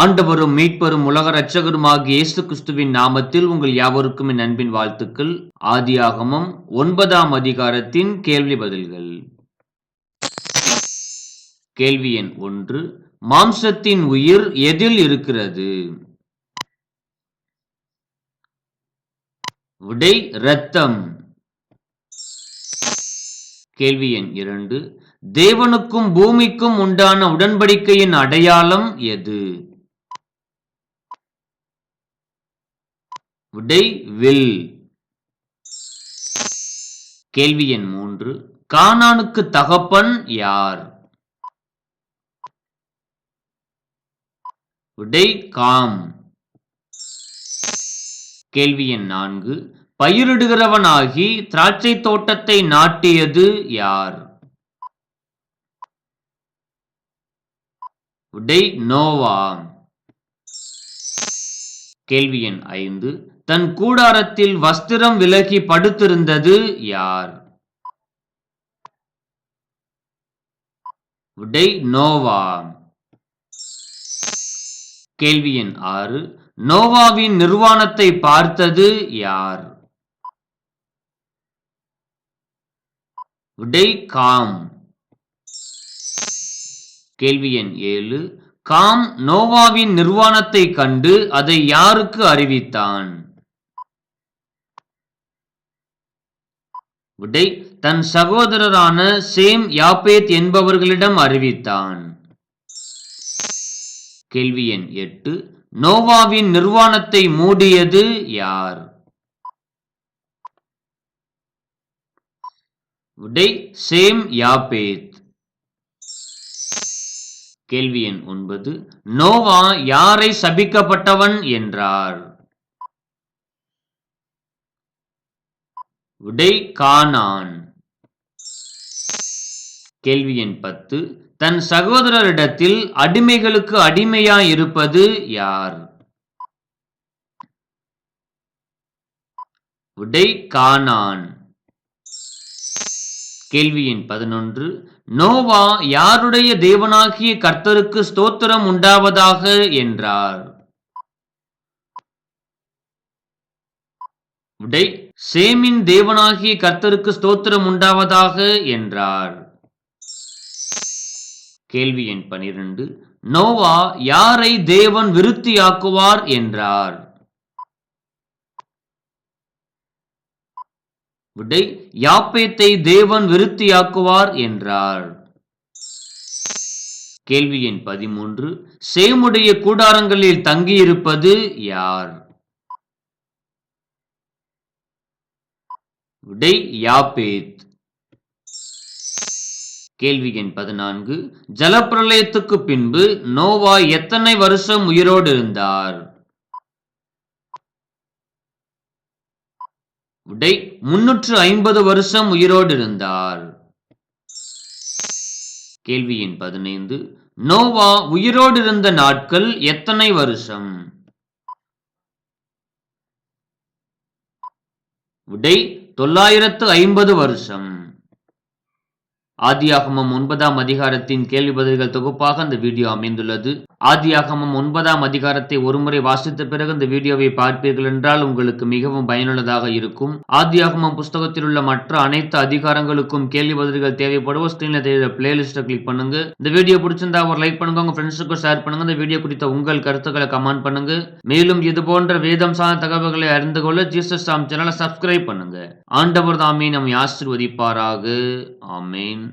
ஆண்டவரும் மீட்பரும் உலக இரட்சகருமாகிய இயேசு கிறிஸ்துவின் நாமத்தில் உங்கள் யாவருக்கும் என் அன்பின் வாழ்த்துக்கள். ஆதியாகமம் ஒன்பதாம் அதிகாரத்தின் கேள்வி பதில்கள். கேள்வி எண் ஒன்று. மாம்சத்தின் உயிர் எதில் இருக்கிறது? விடை இரத்தம். கேள்வி எண் இரண்டு. தேவனுக்கும் பூமிக்கும் உண்டான உடன்படிக்கையின் அடையாளம் எது? விடை வில். கேள்வி எண் மூன்று. கானானுக்கு தகப்பன் யார்? விடை காம். கேள்வி எண் நான்கு. பயிரிடுகிறவனாகி திராட்சை தோட்டத்தை நாட்டியது யார்? விடை நோவா. கேள்வி எண் ஐந்து. தன் கூடாரத்தில் வஸ்திரம் விலகி படுத்திருந்தது யார்? விடை நோவா. கேள்வி எண் ஆறு. நோவாவின் நிர்வாணத்தை பார்த்தது யார்? விடை காம். கேள்வி எண் ஏழு. காம் நோவாவின் நிர்வாணத்தை கண்டு அதை யாருக்கு அறிவித்தான்? விடை தன் சகோதரரான சேம் யாப்பேத் என்பவர்களிடம் அறிவித்தான். கேள்வி எண் எட்டு நோவாவின் நிர்வாணத்தை மூடியது யார்? விடை சேம் யாப்பேத். கேள்வி எண் ஒன்பது நோவா யாரை சபிக்கப்பட்டவன் என்றார்? விடை கானான் கேள்வி எண் பத்து தன் சகோதரரிடத்தில் அடிமைகளுக்கு அடிமையாய் இருப்பது யார்? விடை கானான் கேள்வி எண் பதினொன்று நோவா யாருடைய தேவனாகிய கர்த்தருக்கு ஸ்தோத்திரம் உண்டாவதாக என்றார். விடை சேமின் தேவனாகிய கர்த்தருக்கு ஸ்தோத்திரம் உண்டாவதாக என்றார். கேள்வி எண் பனிரெண்டு. நோவா யாரை தேவன் விருத்தியாக்குவார் என்றார். விடை. யாப்பேத்தை தேவன் விருத்தியாக்குவார் என்றார். கேள்வி எண் பதிமூன்று. சேமுடைய கூடாரங்களில் தங்கியிருப்பது யார்? விடை. யாப்பேத். கேள்வி எண் பதினான்கு. ஜலப்பிரளயத்துக்கு பின்பு நோவா எத்தனை வருஷம் உயிரோடு இருந்தார்? உடை முன்னூற்று ஐம்பது வருஷம் உயிரோடு இருந்தார். கேள்வி எண் பதினைந்து. நோவா உயிரோடு இருந்த நாட்கள் எத்தனை வருஷம்? விடை தொள்ளாயிரத்து ஐம்பது வருஷம். ஆதியாகமம் ஒன்பதாம் அதிகாரத்தின் கேள்வி பதில்கள் தொகுப்பாக இந்த வீடியோ அமைந்துள்ளது. ஆதியாகமம் ஒன்பதாம் அதிகாரத்தை ஒருமுறை வாசித்த பிறகு இந்த வீடியோவை பார்ப்பீர்கள் என்றால் உங்களுக்கு மிகவும் பயனுள்ளதாக இருக்கும். ஆதியாகமம் புஸ்தகத்தில் உள்ள மற்ற அனைத்து அதிகாரங்களுக்கும் கேள்வி பதில்கள் தேவைப்படுவோம் ஸ்கிரீன்ல தெரியுற பிளேலிஸ்ட்டை கிளிக் பண்ணுங்க. இந்த வீடியோ பிடிச்சிருந்தா ஒரு லைக் பண்ணுங்க உங்க ஃப்ரெண்ட்ஸுக்கும் ஷேர் பண்ணுங்க. இந்த வீடியோ குறித்த உங்கள் கருத்துக்களை கமெண்ட் பண்ணுங்க. மேலும் இது போன்ற வேதம் சார்ந்த தகவல்களை அறிந்து கொள்ள ஜீசஸ் சாம் சேனலை சப்ஸ்கிரைப் பண்ணுங்க. ஆண்டவர் தாமே நம்மை ஆசிர்வதிப்பாராக. ஆமேன்.